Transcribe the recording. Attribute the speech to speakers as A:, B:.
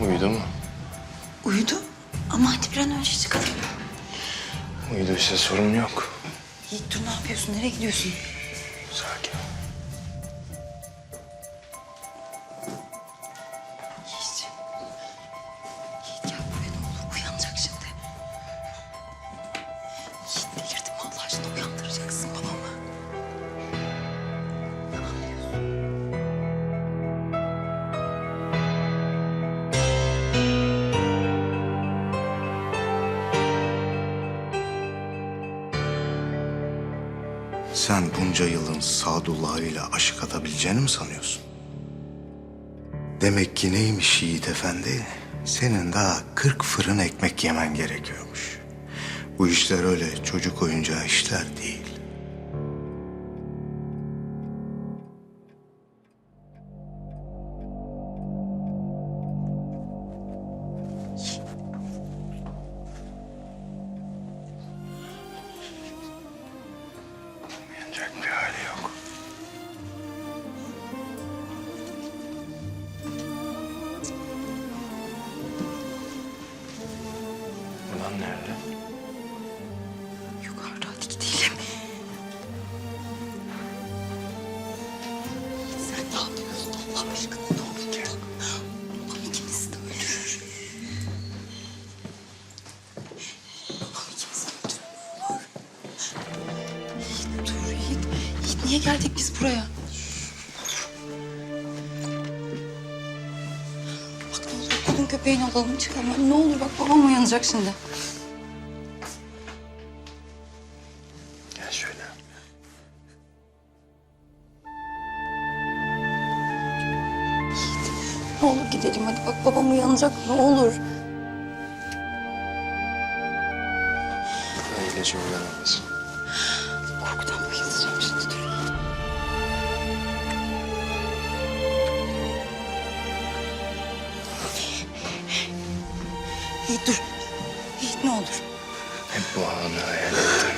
A: Uyudu mu?
B: Uyudu ama hadi bir an önce çıkalım.
A: Uyuduysa sorun yok.
B: Yiğit dur ne yapıyorsun? Nereye gidiyorsun?
C: Sen bunca yılın Sadullah'ıyla aşık atabileceğini mi sanıyorsun? Demek ki neymiş Yiğit Efendi? Senin daha kırk fırın ekmek yemen gerekiyormuş. Bu işler öyle çocuk oyuncağı işler değil.
A: Uyanacak bir hali yok. Ulan nerede?
B: Niye geldik biz buraya? Bak ne olur gülün köpeğini alalım çıkalım. Ne olur bak babam uyanacak şimdi.
A: Gel şöyle.
B: Ne olur gidelim hadi bak babam uyanacak ne olur.
A: Ben ilacı uyanamaz.
B: Korkudan bayılacağım şimdi Yiğit dur. Yiğit ne olur.
A: Hep bu anı hayal ettim.